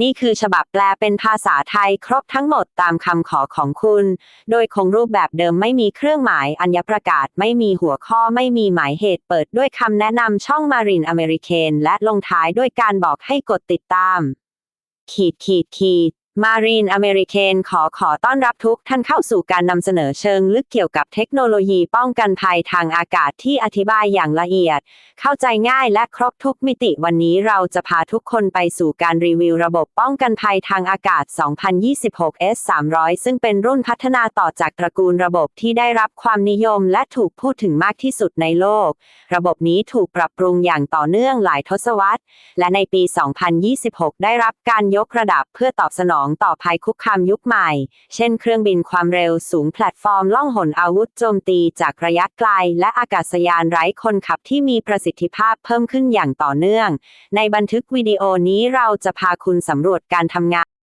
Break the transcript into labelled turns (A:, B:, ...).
A: นี่คือฉบับแปลเป็นภาษาไทยครบทั้งหมดตามคำขอของคุณ โดยคงรูปแบบเดิมไม่มีเครื่องหมายอัญญประกาศไม่มีหัวข้อไม่มีหมายเหตุเปิดด้วยคำแนะนำช่องมารินอเมริเคนและลงท้ายด้วยการบอกให้กดติดตาม ขีดขีดขีด มารีนอเมริเคนขอขอต้อนรับทุกท่านเข้าสู่การนำเสนอเชิงลึกเกี่ยวกับเทคโนโลยีป้องกันภัยทางอากาศที่อธิบายอย่างละเอียด เข้าใจง่ายและครบทุกมิติวันนี้เราจะพาทุกคนไปสู่การรีวิวระบบป้องกันภัยทางอากาศ 2026 S 300ซึ่งเป็นรุ่นพัฒนาต่อจากตระกูลระบบที่ได้รับความนิยม และถูกพูดถึงมากที่สุดในโลก ระบบนี้ถูกปรับปรุงอย่างต่อเนื่องหลายทศวรรษ และในปี 2026 ได้รับการยกระดับเพื่อตอบสนองต่อภัยคุกคามยุคใหม่ เช่นเครื่องบินความเร็วสูงแพลตฟอร์มล่องหนอาวุธโจมตีจากระยะไกล และอากาศยานไร้คนขับที่มีประสิทธิภาพเพิ่มขึ้นอย่างต่อเนื่อง ในบันทึกวิดีโอนี้เราจะพาคุณสำรวจการทำงาน